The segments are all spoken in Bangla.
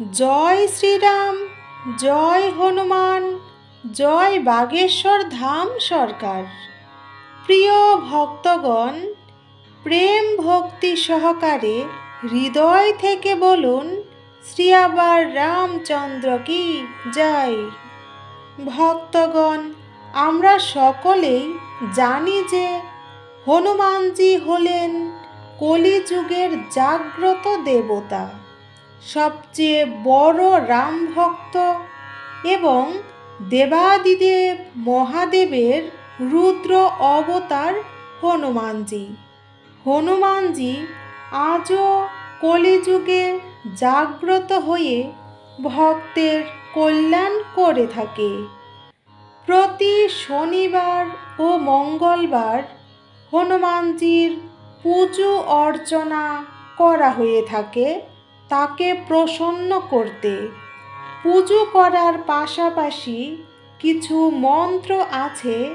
জয় শ্রীরাম, জয় হনুমান, জয় বাগেশ্বর ধাম সরকার। প্রিয় ভক্তগণ, প্রেম ভক্তি সহকারে হৃদয় থেকে বলুন, শ্রী আবার রামচন্দ্র কি জয়। ভক্তগণ, আমরা সকলেই জানি যে হনুমানজি হলেন কলিযুগের জাগ্রত দেবতা। সবচেয়ে বড় রাম ভক্ত এবং দেবাদিদেব মহাদেবের রুদ্র অবতার হনুমানজি। হনুমানজি আজও কলিযুগে জাগ্রত হয়ে ভক্তের কল্যাণ করে থাকে। প্রতি শনিবার ও মঙ্গলবার হনুমানজির পুজো অর্চনা করা হয়ে থাকে। তাকে প্রসন্ন করতে। পুজো করার পাশাপাশি কিছু মন্ত্র আছে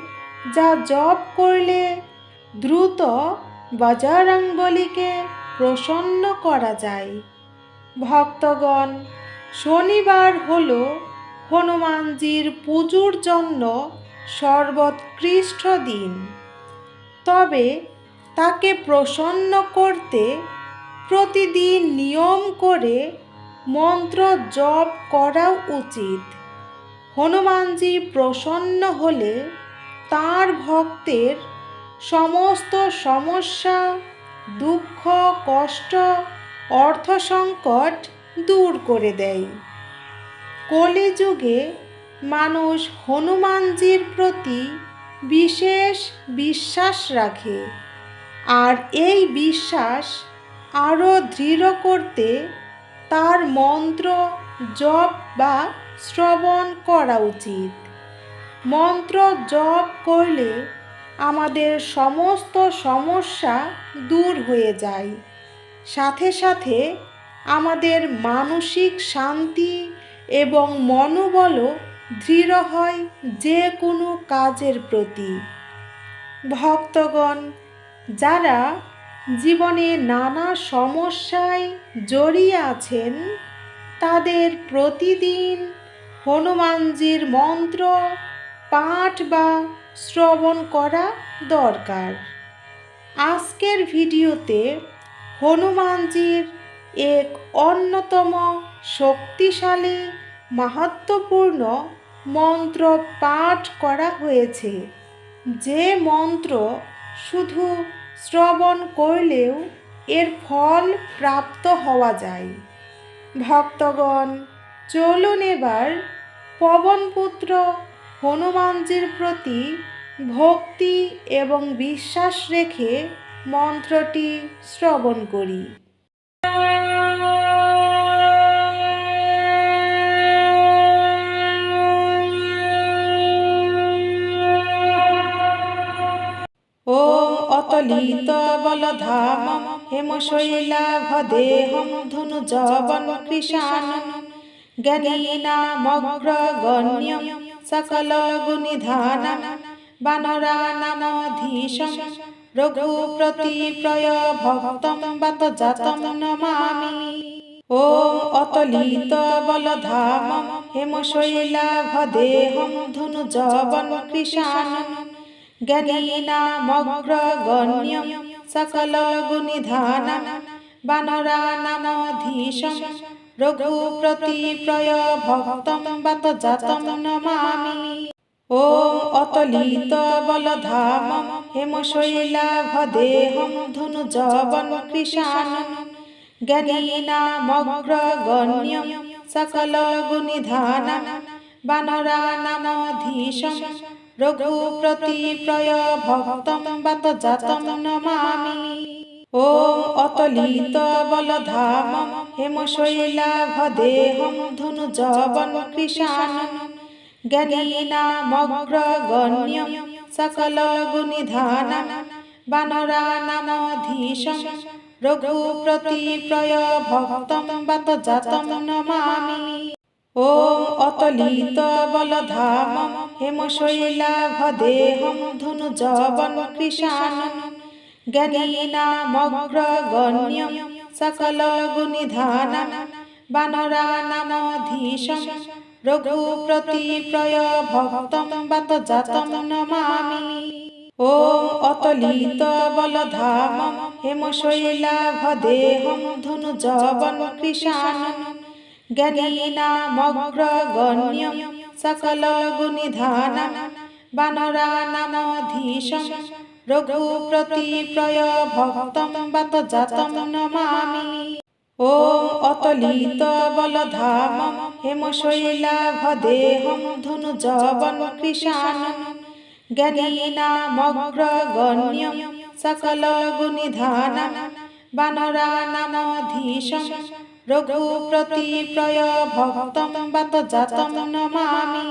যা জপ করলে দ্রুত বজরংবলীকে প্রসন্ন করা যায়। ভক্তগণ, শনিবার হল হনুমানজির পুজোর জন্য সর্বোৎকৃষ্ট দিন। তবে তাকে প্রসন্ন করতে প্রতিদিন নিয়ম করে মন্ত্র জপ করা উচিত। হনুমানজি প্রসন্ন হলে তার ভক্তের সমস্ত সমস্যা, দুঃখ, কষ্ট, অর্থ সংকট দূর করে দেয়। কলিযুগে মানুষ হনুমানজির প্রতি বিশেষ বিশ্বাস রাখে। আর এই বিশ্বাস আরও দৃঢ় করতে তার মন্ত্র জপ বা শ্রবণ করা উচিত। মন্ত্র জপ করলে আমাদের সমস্ত সমস্যা দূর হয়ে যায়। সাথে সাথে আমাদের মানসিক শান্তি এবং মনোবলও দৃঢ় হয় যে কোনো কাজের প্রতি। ভক্তগণ, যারা জীবনে নানা সমস্যায় জড়িয়ে আছেন তাদের প্রতিদিন হনুমানজির মন্ত্র, পাঠ বা শ্রবণ করা দরকার। আজকের ভিডিওতে হনুমানজির এক অন্যতম শক্তিশালী, মাহাত্মপূর্ণ মন্ত্র পাঠ করা হয়েছে। যে মন্ত্র শুধু শ্রবণ করলেও এর ফল প্রাপ্ত হওয়া যায়। ভক্তগণ, চলুন এবার পবনপুত্র হনুমানজির প্রতি ভক্তি এবং বিশ্বাস রেখে মন্ত্রটি শ্রবণ করি। ওম অতলিত বলধাম হেমশৈলাভদেহম জবন কৃষানম জ্ঞানীনামগ্রগণ্যম সকল গুণিধানম। বানরানামধীশম রঘুপ্রতিপ্রয় ভক্তম বাত জাতম নমামি। ওম অতলিত বলধাম হেমশৈলাভদেহম ধনু জবন জ্ঞানীনামগ্রগণ্যম সকল গুণিধানম বানরানামধীশম রঘুপ্রতিপ্রয় ভক্তম বাত জাতম নমামি ওম অতলিত বলধাম বানরানামধীশম রঘুপ্রতিপ্রয় ভক্তম বাত জাতম নমামি। ওম অতলিত বলধাম হেমশৈলাভদেহম ধনু জবন কৃষানম জ্ঞানীনামগ্রগণ্যম সকল গুণিধানম বানরানামধীশম রঘুপ্রতিপ্রয় ভক্তম বাত জাতম নমামি। ওম অতলিত বলধাম হেমশৈলাভদেহম ধনু জবন কৃষানম জ্ঞানীনামগ্রগণ্যম সকল গুণিধানম বানরানামধীশম রঘুপ্রতিপ্রয় ভক্তম বাত জাতম নমামি। ওম অতলিত বলধাম হেমশৈলাভদেহম ধনুজবন কৃষাণম জ্ঞানীনামগ্রগণ্যম সকল গুণিধানম বানরানামধীশম রঘুপ্রতিপ্রয় ভক্তম বাত জাতম নমামি।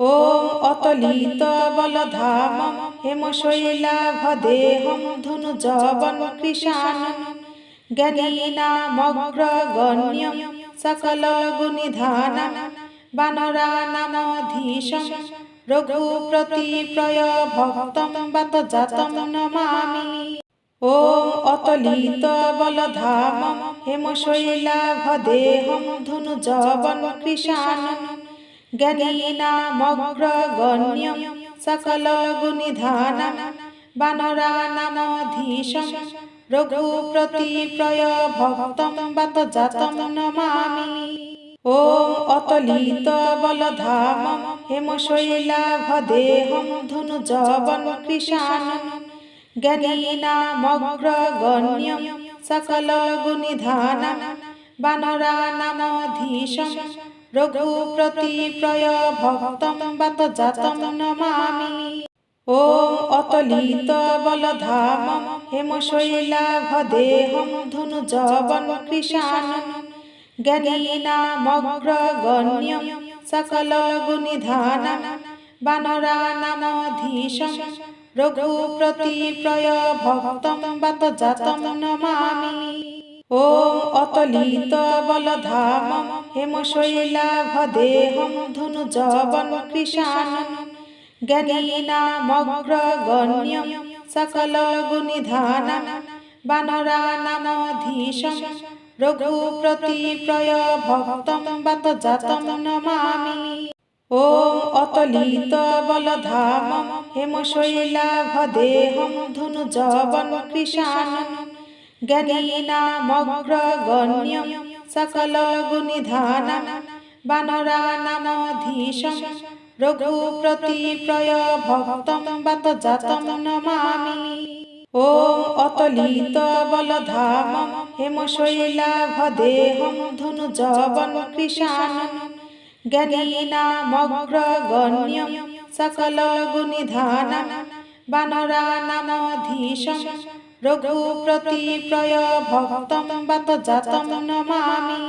ওম অতলিত বলধাম হেমশৈলাভদেহম ধনুজবন কৃষাণম জ্ঞানীনামগ্রগণ্যম সকল গুণিধানম বানরানামধীশম রঘুপ্রতিপ্রয় ভক্তম বাত জাতম নমামি। ওম অতলিত বলধাম হেমশৈলাভদেহম ধনুজবন কৃষাণম জ্ঞানীনামগ্রগণ্যম সকল গুণিধানম বানরানামধীশম রঘুপ্রতিপ্রয় ভক্তম বাত জাতম নমামি। ওম অতলিত বলধাম হেমশৈলাভদেহম ধনুজবন কৃষাণম জ্ঞানীনামগ্রগণ্যম সকল গুণিধানম বানরানামধীশম রঘুপ্রতিপ্রয় ভক্তম বাত জাতম নমামি। ওম অতলিত বলধাম হেমশৈলাভদেহম বানরানামধীশম রঘুপ্রতিপ্রয় ভক্তম বাত জাতম নমামি। ওম অতলিত বলধাম হেমশৈলাভদেহম ধনুজবন কৃষাণম জ্ঞানীনামগ্রগণ্যম সকল গুণিধানম বানরানামধীশম রঘুপ্রতিপ্রয় ভক্তম বাত জাতম নমামি। ওম অতলিত বলধাম হেমশৈলাভদেহম ধনুজবন কৃষাণম জ্ঞানীনামগ্রগণ্যম সকল গুণিধানম বানরানামধীশম রঘুপ্রতিপ্রয় ভক্তম বাত জাতম নমামি ওম অতলিত বলধাম হেমশৈলাভদেহম ধনুজবন কৃষাণম জ্ঞানীনামগ্রগণ্যম সকল গুণিধানম বানরানামধীশম রঘুপ্রতিপ্রয় ভক্তম বাত জাতম নমামি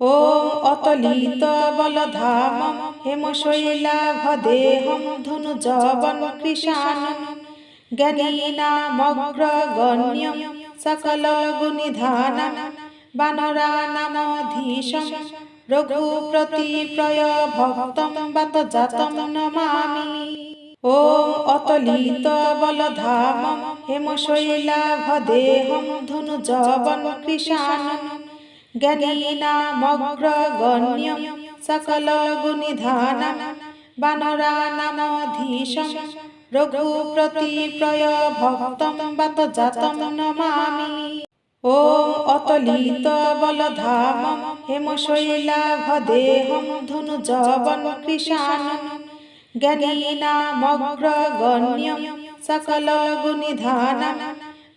ওম অতলিত বলধাম হেমশৈলাভদেহম ধনুজবন কৃষাণম জ্ঞানীনামগ্রগণ্যম বানরানামধীশম রঘুপ্রতিপ্রয় ভক্তম বাত জাতম নমামি ওম অতলিত বলধাম হেমশৈলাভদেহম ধনুজবন কৃষাণম জ্ঞানীনামগ্রগণ্যম সকল গুণিধানম বানরানামধীশম রঘুপ্রতিপ্রয় ভক্তম বাত জাতম নমামি ওম অতলিত বলধাম হেমশৈলাভদেহম ধনুজবন কৃষাণম জ্ঞানীনামগ্রগণ্যম সকল গুণিধানম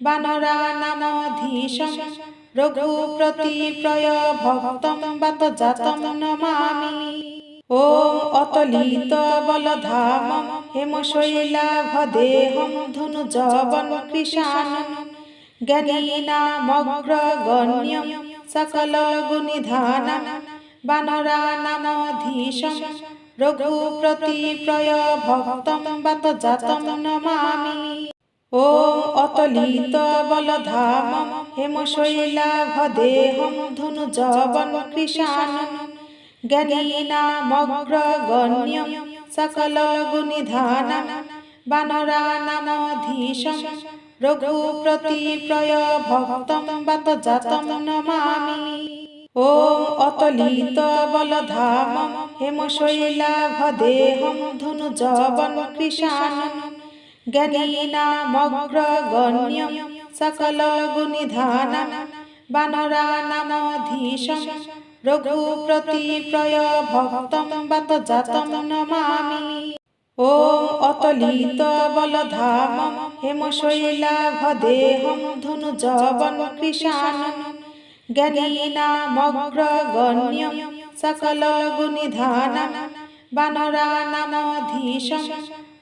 বানরানামধীশম রঘুপ্রতিপ্রয় ভক্তম বাত জাতম জ্ঞানীনামগ্রগণ্যম সকল গুণিধানম বানরানামধীশম রঘুপ্রতিপ্রয় ভক্তম বাত জাতম নমামি হেমশৈলাভদেহম ধনুজবন কৃষাণম জ্ঞানীনামগ্রগণ্যম সকল গুণিধানম বানরানামধীশম রঘুপ্রতিপ্রয় ভক্তম বাত জাতম নমামি। ওম অতলিত বলধাম হেমশৈলাভদেহম ধনুজবন কৃষাণম। জ্ঞানীনামগ্রগণ্যম সকল গুণিধানম বানরানামধীশম রঘুপ্রতিপ্রয় ভক্তম বাত জাতম নমামি। ওম অতলিত বলধামম হেমশৈলাভদেহম ধনুজবন কৃষাণম জ্ঞানীনামগ্রগণ্যম সকলগুণিধানম বানরানামধীশম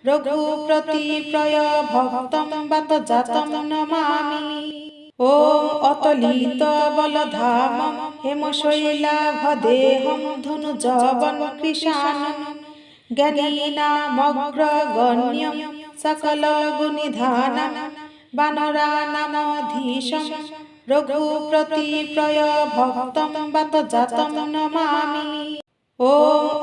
রঘুপ্রতিপ্রয় ভক্তম বত জাতম নমামি। ওম অতলিত বলধামম হেমশৈলাভদেহম ধনুজবন কৃষাণম জ্ঞানীনামগ্রগণ্যম সকলগুনিধানম বানরানামধীশম রঘুপ্রতিপ্রয় ভক্তম বাত জাতম নমামি ॐ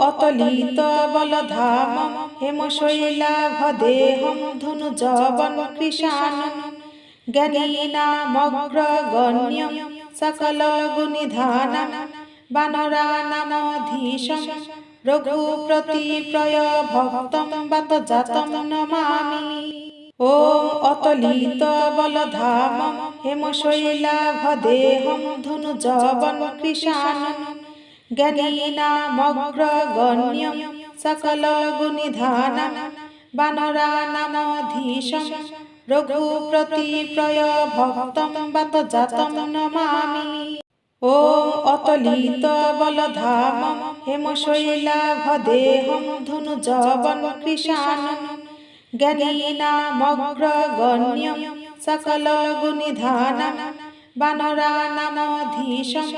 অতলিত বলধামম হেমশৈলাভদেহম ধনুজবন কৃষানম জ্ঞানীনামগ্রগণ্যম বানরানামধীশম রঘুপ্রতিপ্রয় ভক্তম বাত জাতম নমামি। ॐ অতলিত বলধামম হেমশৈলাভদেহম ধনুজবন কৃষানম জ্ঞানীনামগ্রগণ্যম সকলগুনিধানম বানরানামধীশম রঘুপ্রতিপ্রয় ভক্তম বাত ॐ অতলিত বলধামম হেমশৈলাভদেহম ধনুজবন কৃষানম জ্ঞানীনামগ্রগণ্যম সকলগুনিধানম বানরানামধীশম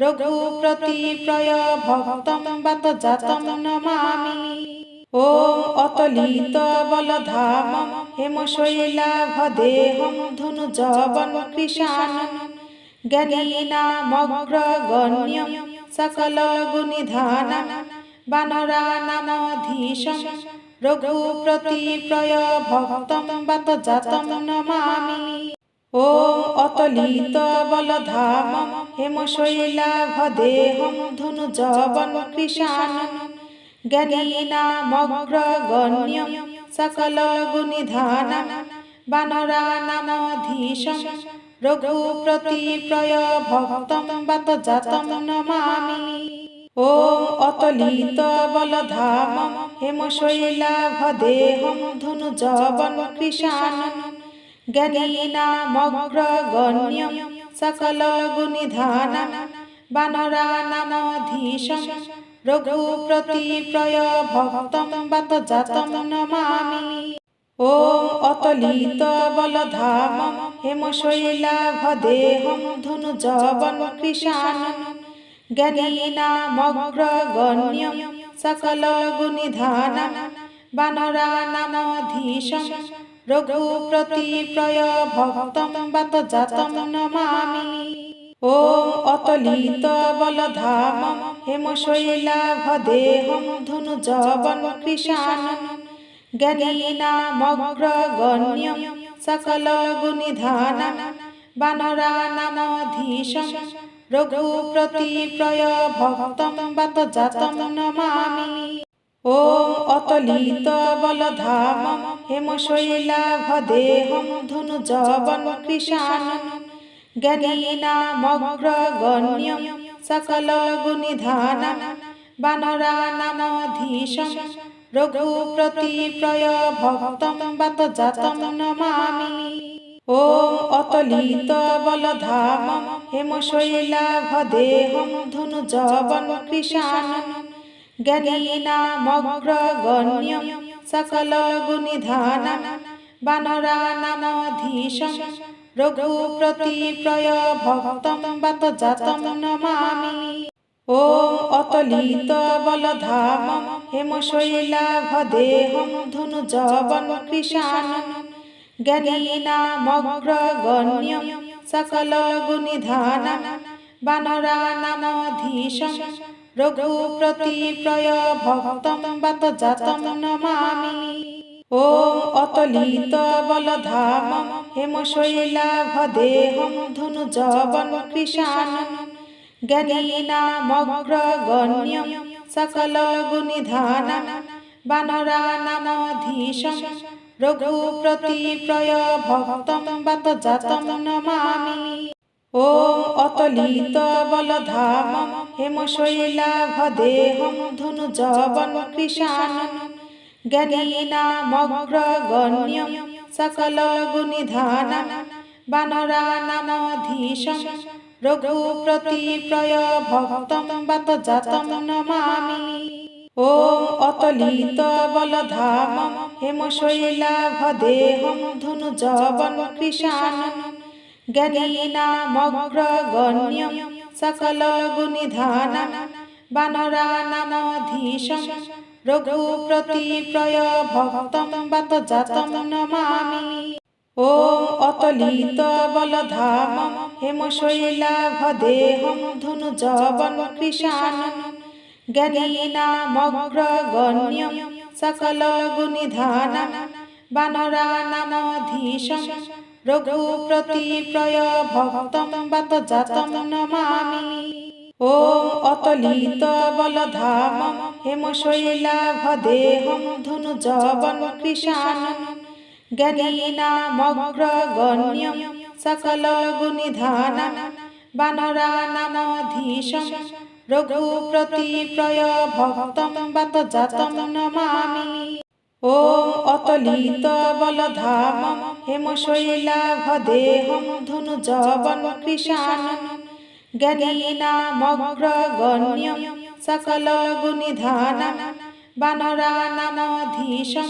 রঘুপ্রতিপ্রয় ভক্তম বাত জাতম নমামি। ॐ অতলিত বলধামম হেমশৈলাভদেহম ধনুজবন কৃষানম জ্ঞানীনামগ্রগণ্যম সকলগুনিধানম বানরানামধীশম রঘুপ্রতিপ্রয় ভক্তম বাত জাতম নমামি ॐ অতলিত বলধামম হেমশৈলাভদেহম ধনুজবন কৃষানম জ্ঞানীনামগ্রগণ্যম রঘুপ্রতিপ্রয় ভক্তম বাত জাতম নমামি। ॐ অতলিত বলধামম হেমশৈলাভদেহম ধনুজবন কৃষানম জ্ঞানীনামগ্রগণ্যম সকলগুনিধানম বানরানামধীশম রঘুপ্রতিপ্রয় ভক্তম বাত জাতম নমামি। ॐ অতলিত বলধামম হেমশৈলাভদেহম ধনুজবন কৃষানম জ্ঞানীনামগ্রগণ্যম সকলগুনিধানম বানরানামধীশম রঘুপ্রতিপ্রয় ভক্তম, বাত জাতম নমামি। ॐ অতলিত বলধামম হেমশৈলাভদেহম ধনুজবন কৃষানম জ্ঞানীনামগ্রগণ্যম সকলগুনিধানম বানরানামধীশম রঘুপ্রতিপ্রয় ভক্তম বাত জাতম নমামি। ॐ অতলিত বলধামম। হেমশৈলাভদেহম ধনুজবন কৃষানম জ্ঞানীনামগ্রগণ্যম বানরানামধীশম রঘুপ্রতিপ্রয় ভক্তম বাত জাতম নমামি ॐ অতলিত বলধামম হেমশৈলাভদেহম ধনুজবন কৃষানম জ্ঞানীনামগ্রগণ্যম সকলগুনিধানম বানরানামধীশম রঘুপ্রতিপ্রয় ভক্তম বাত জাতম নমামি ॐ অতলিত বলধামম হেমশৈলাভদেহম ধনুজবন কৃষানম জ্ঞানীনামগ্রগণ্যম সকলগুনিধানম বানরানামধীশম রঘুপ্রতিপ্রয় ভক্তম, বাত জাতম নমামি। ॐ অতলিত বলধামম হেমশৈলাভদেহম ধনুজবন কৃষানম জ্ঞানীনামগ্রগণ্যম সকলগুনিধানম বানরানামধীশম রঘুপ্রতিপ্রয় ভক্তম বাত জাতম নমামি ॐ অতলিত বলধামম হেমশৈলাভদেহম ধনুজবন কৃষানম জ্ঞানীনামগ্রগণ্যं सकलगुणिधानं वानराणामधीशं रघुप्रतिप्रय भक्तं बत जातं नमामि ॐ अतलितबलधामं हेमशैलाभदेहं धनुजवनकृशानं ज्ञानीनामग्रगण्यं सकलगुनिधानं वानरानामधीशं रघुप्रतिप्रय भक्तं बत जातं नमामि ॐ জ্ঞানীনামগ্রগণ্যম সকল গুণিধানম বানরানামধীশম রঘুপ্রতিপ্রয় ভক্তম বাত জাতম নমামি। ॐ হেমশৈলাভদেহম ধনুজবন কৃষাণম জ্ঞানীনামগ্রগণ্যম সকল গুণিধানম বানরানামধীশম রঘুপ্রতিপ্রয় ভক্তম বাত জাতম নমামি ॐ অতলিত বলধাম হেমশৈলাভদেহম ধনুজবন কৃষাণম জ্ঞানীনামগ্রগণ্যম सकलगुणिधानं वानराणामधीशं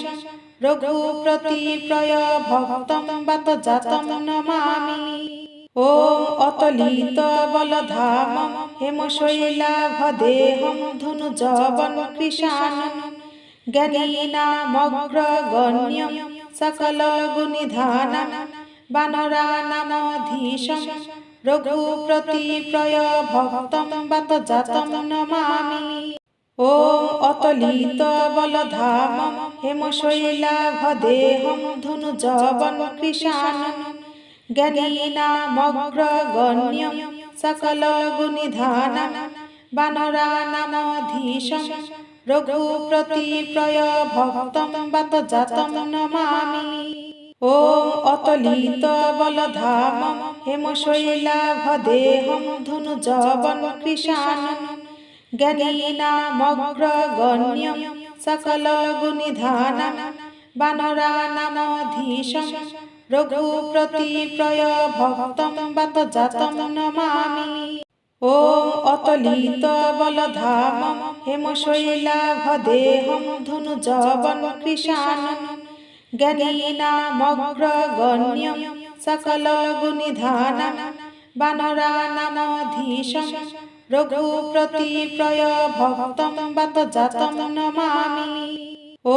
रघुप्रतिप्रय भक्तं बत जातं नमामि ॐ अतलितबलधामं हेमशैलाभदेहं धनुजवनकृशानं ज्ञानीनामग्रगण्यं सकलगुनिधानं वानरानामधीशं रघुप्रतिप्रय भक्तं बत जातं नमामि ॐ অতলিত বলধামম হেমশৈলাভদেহম ধনুজবন কৃশানম জ্ঞানীনামগ্রগণ্যম সকল গুণিধানম বানরানামধীশম রঘুপ্রতিপ্রয় ভক্তম বাত জাতম নমামি। ॐ অতলিত বলধামম হেমশৈলাভদেহম ধনুজবন কৃশানম জ্ঞানীনামগ্রগণ্যম সকল গুণিধানম বানরানামধীশম রঘুপ্রতিপ্রয় ভক্তম বাত জাতম নমামি ॐ অতলিত বলধামম হেমশৈলাভদেহম ধনুজবন কৃশানম জ্ঞানীনামগ্রগণ্যম সকল গুণিধানম বানরানামধীশম রঘুপ্রতিপ্রয় ভক্তম বাত জাতম নমামি। ॐ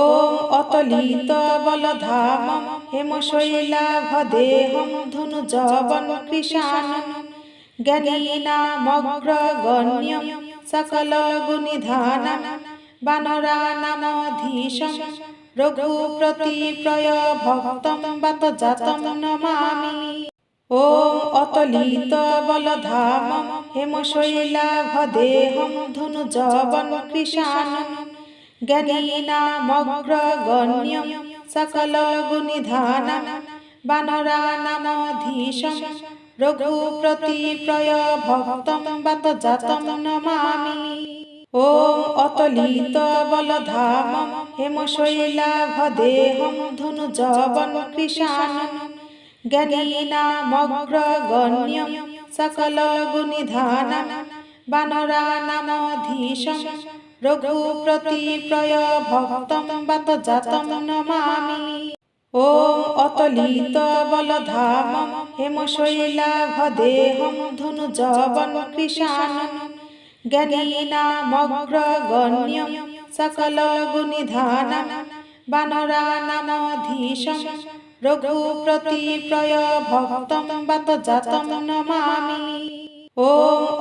অতলিত বলধামম হেমশৈলাভদেহম ধনুজবন কৃশানম জ্ঞানীনামগ্রগণ্যম সকল গুণিধানম বানরানামধীশম রঘুপ্রতিপ্রয় ভক্তম বাত জাতম নমামি। ॐ জ্ঞানীনামগ্রগণ্যম সকল গুণিধানম বানরানামধীশম রঘুপ্রতিপ্রয় ভক্তম বাত জাতম নমামি। ॐ হেমশৈলাভদেহম ধনুজবন কৃশানম জ্ঞানীনামগ্রগণ্যম সকল রঘুপ্রতিপ্রয় ভক্তম বাত জাতম নমামি ॐ অতলিত বলধামম হেমশৈলাভদেহম ধনুজবন কৃশানম জ্ঞানীনামগ্রগণ্যম সকল গুণিধানম বানরানামধীশম রঘুপ্রতিপ্রয় ভক্তম বাত জাতম নমামি। ॐ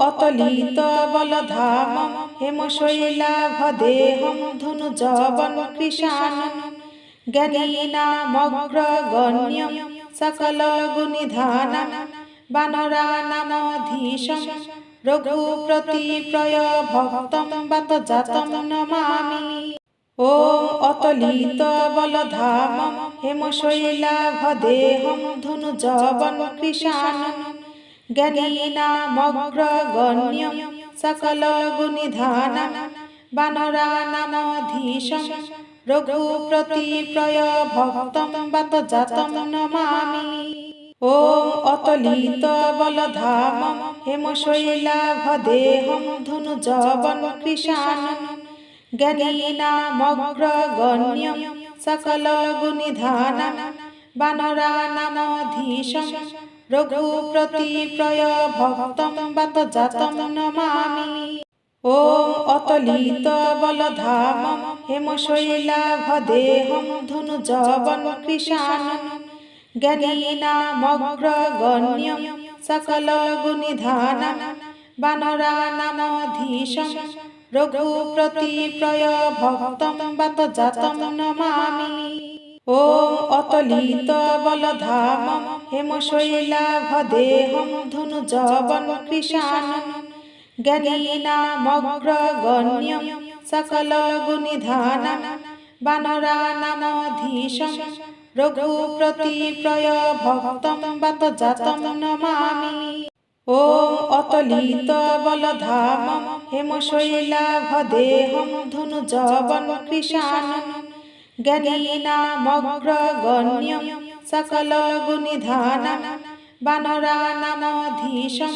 অতলিত বলধামম হেমশৈলাভদেহম ধনুজবন কৃশানম জ্ঞানীনামগ্রগণ্যম সকল গুণিধানম। বানরানামধীশম রঘুপ্রতিপ্রয় ভক্তম বাত জাতম নমামি। ওম অতলিত বলধাম হেমশৈলাভদেহম ধনুজবন কৃষাণম জ্ঞানীনামগ্রগণ্যম সকলগুণিধানম বানরানামধীশম রঘুপ্রতিপ্রয় ভক্তম বত জাতম নমামি। ওম অতলিত বলধাম হেমশৈলাভদেহম ধনুজবন কৃষাণম জ্ঞানীনামগ্রগণ্যম সকল গুণিধানম বানরানামধীশম রঘুপ্রতিপ্রয় ভক্তম বাত জাতম নমামি। ॐ অতলিত বলধাম হেমশৈলাভদেহম ধনুজবন কৃষাণম। জ্ঞানীনামগ্রগণ্যম সকল গুণিধানম বানরানামধীশম রঘুপ্রতিপ্রয় ভক্তম বাত জাতম নমামি। ॐ অতলিত বলধাম হেমশৈলাভদেহম ধনুজবন কৃষাণম। জ্ঞানীনামগ্রগণ্যম সকল গুণিধানম বানরানামধীশম রঘুপ্রতিপ্রয় ভক্তম বাত জাতম নমামি। ॐ অতলিত বলধাম হেমশৈলাভদেহম ধনুজবন কৃষাণম জ্ঞানীনামগ্রগণ্যম সকল গুণিধানম বানরানামধীশম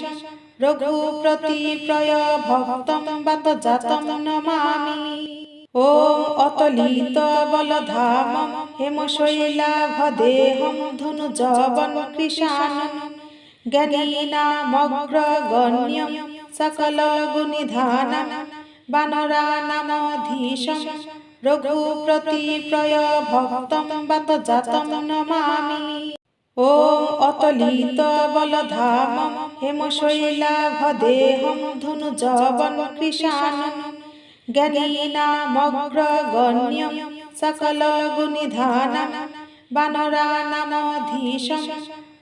রঘুপ্রতিপ্রয় ভক্তম বাত জাতম নমামি। ॐ অতলিত বলধাম হেমশৈলাভদেহম ধনুজবন কৃষাণম জ্ঞানীনামগ্রগণ্যম সকল গুণিধানম বানরানামধীশম রঘুপ্রতিপ্রয় ভক্তম বাত জাতম নমামি ॐ অতলিত বলধাম হেমশৈলাভদেহম ধনুজবন কৃষাণম জ্ঞানীনামগ্রগণ্যম সকল গুণিধানম বানরানামধীশম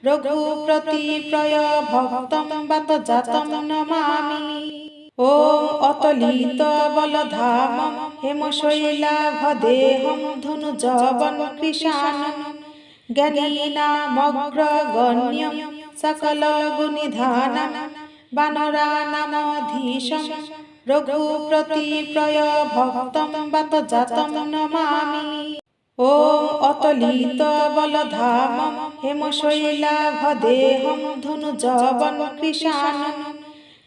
রঘুপ্রতিপ্রয় ভক্তম বাত জাতম নমামি। ॐ অতলিত বলধাম হেমশৈলাভদেহম ধনুজবন কৃষাণম জ্ঞানীনামগ্রগণ্যম সকল গুণিধানম বানরানামধীশম রঘুপ্রতিপ্রয় ভক্তম বাত জাতম নমামি। ॐ অতলিত বলধাম হেমশৈলাভদেহম ধনুজবন কৃষাণম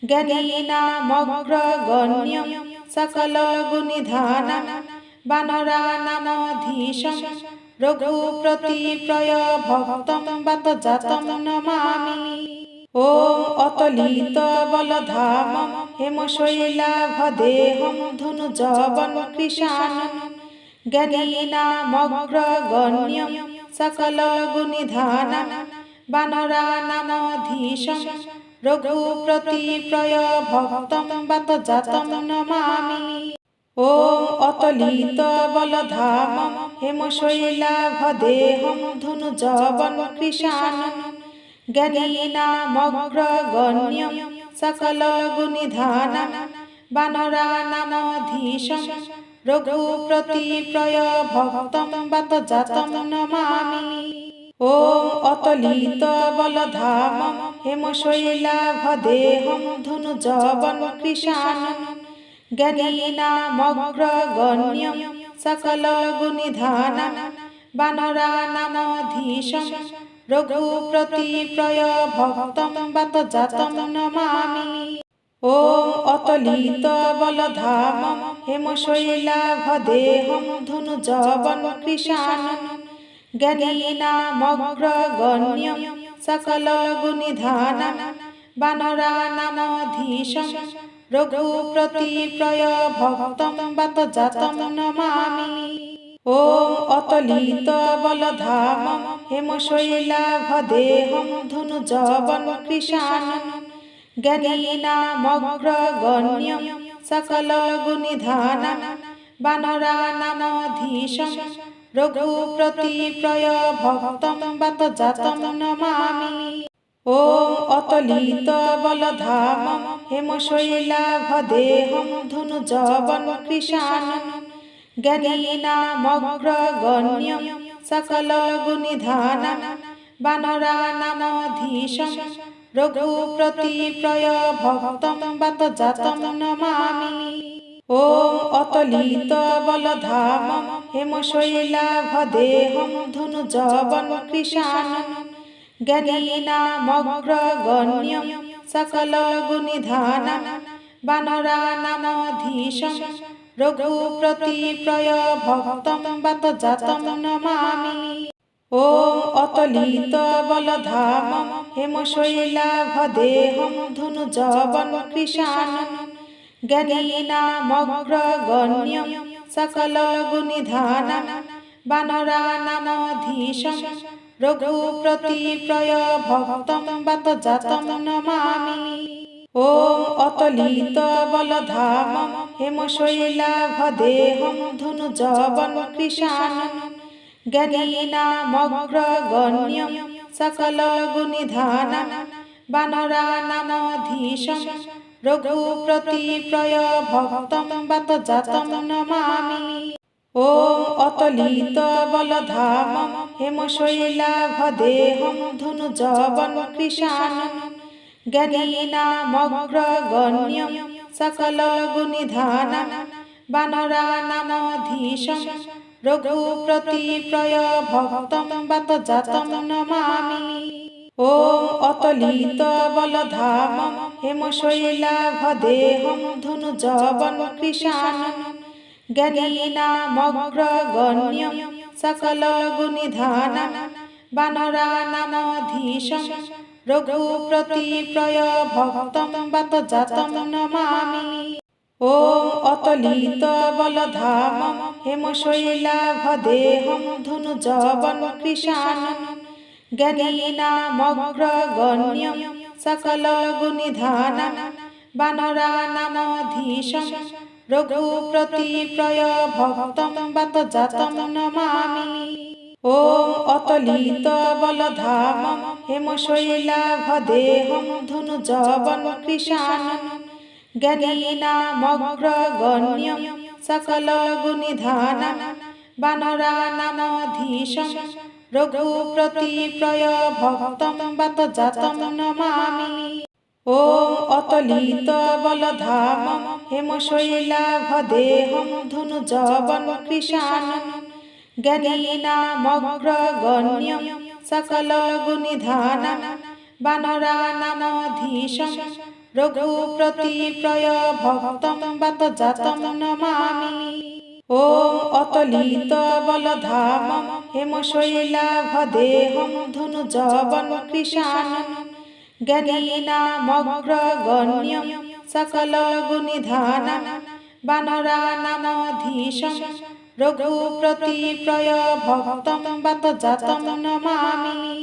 জ্ঞানীনামগ্রগণ্যম গুণিধানম বানরানামধীশম রঘুপ্রতিপ্রয় ভক্তম বাত জাতম নমামি। ॐ অতলিত বলধাম হেমশৈলাভদেহম ধনুজবন কৃষাণম জ্ঞানীনামগ্রগণ্যম সকল গুণিধানম বানরানামধীশম রঘুপ্রতিপ্রয় ভক্তম বাত জাতম নমামি। ॐ অতলিত বলধাম হেমশৈলাভদেহম ধনুজবন কৃষাণম। জ্ঞানীনামগ্রগণ্যম সকল গুণিধানম বানরানামধীশম রঘুপ্রতিপ্রয় ভক্তম বাত জাতম নমামি। ॐ অতলিত বলধাম হেমশৈলাভদেহম ধনুজবন কৃষাণম। জ্ঞানীনামগ্রগণ্যম সকল গুণিধানম বানরানামধীশম রঘুপ্রতিপ্রয় ভক্তম বাত জাতম নমামি। ॐ অতলিত বলধাম ধনুজবন কৃষাণম জ্ঞানীনামগ্রগণ্যম সকল গুণিধানম বানরানামধীশম রঘুপ্রতিপ্রয় ভক্তম বাত জাতম নমামি। ॐ অতলিত বলধাম হেমশৈলাভদেহম ধনুজবন কৃষাণম জ্ঞানীনামগ্রগণ্যম সকল গুণিধানম বানরানামধীশম রঘুপ্রতিপ্রয় ভক্তম বাত জাতম নমামি। ॐ অতলিত বলধামম হেমশৈলাভদেহম ধনুজবন কৃষাণম। জ্ঞানীনামগ্রগণ্যম সকল গুণিধানম বানরানামধীশম রঘুপ্রতিপ্রয় ভক্তম বাত জাতম নমামি। ॐ অতলিত বলধামম হেমশৈলাভদেহম ধনুজবন কৃষাণম জ্ঞানীনামগ্রগণ্যম সকল গুণিধানম বানরানামধীশম রঘুপ্রতিপ্রয় ভক্তম বাত জাতম নমামি। ॐ অতলিত বলধামম হেমশৈলাভদেহম ধনুজবন কৃষাণম জ্ঞানীনামগ্রগণ্যম সকল গুণিধানম বানরানামধীশম রঘুপ্রতিপ্রয় ভক্তম বাত জাতম নমামি। ॐ অতলিত বলধামম হেমশৈলাভদেহম ধনুজবন কৃষাণম জ্ঞানীনামগ্রগণ্যম সকল গুণিধানম বানরানামধীশম রঘুপ্রতিপ্রয় ভক্তম বাত জাতম নমামি। ॐ অতলিত বলধামম হেমশৈলাভদেহম ধনুজবন কৃষাণম। জ্ঞানীনামগ্রগণ্যম বানরানামধীশম রঘুপ্রতিপ্রয় ভক্তম বাত জাতম নমামি। ॐ অতলিত বলধামম হেমশৈলাভদেহম ধনুজবন কৃষাণম জ্ঞানীনামগ্রগণ্যম সকল গুণিধানম বানরানামধীশম রঘুপ্রতিপ্রয় ভক্তম বাত জাতম নমামি। ॐ অতলিত বলধামম হেমশৈলাভদেহম ধনুজবন কৃষাণম জ্ঞানীনামগ্রগণ্যম সকল গুণিধানম বানরানামধীশম রঘুপ্রতিপ্রয় ভক্তম, বাত জাতম নমামি। ॐ অতলিত বলধামম হেমশৈলাভদেহম ধনুজবন কৃষাণম জ্ঞানীনামগ্রগণ্যম সকল গুণিধানম বানরানামধীশম রঘুপ্রতিপ্রয় ভক্তম বাত জাতম নমামি। ॐ অতলিত বলধামম হেমশৈলাভদেহম ধনুজবন কৃষাণম। জ্ঞানীনামগ্রগণ্যম সকল গুণিধানম বানরানামধীশম রঘুপ্রতিপ্রয় ভক্তম বাত জাতম নমামি। ॐ অতলিত বলধামম হেমশৈলাভদেহম ধনুজবন কৃষাণম জ্ঞানীনামগ্রগণ্যম সকল গুণিধানম বানরানামধীশম রঘুপ্রতিপ্রয় ভক্তম বাত জাতম নমামি।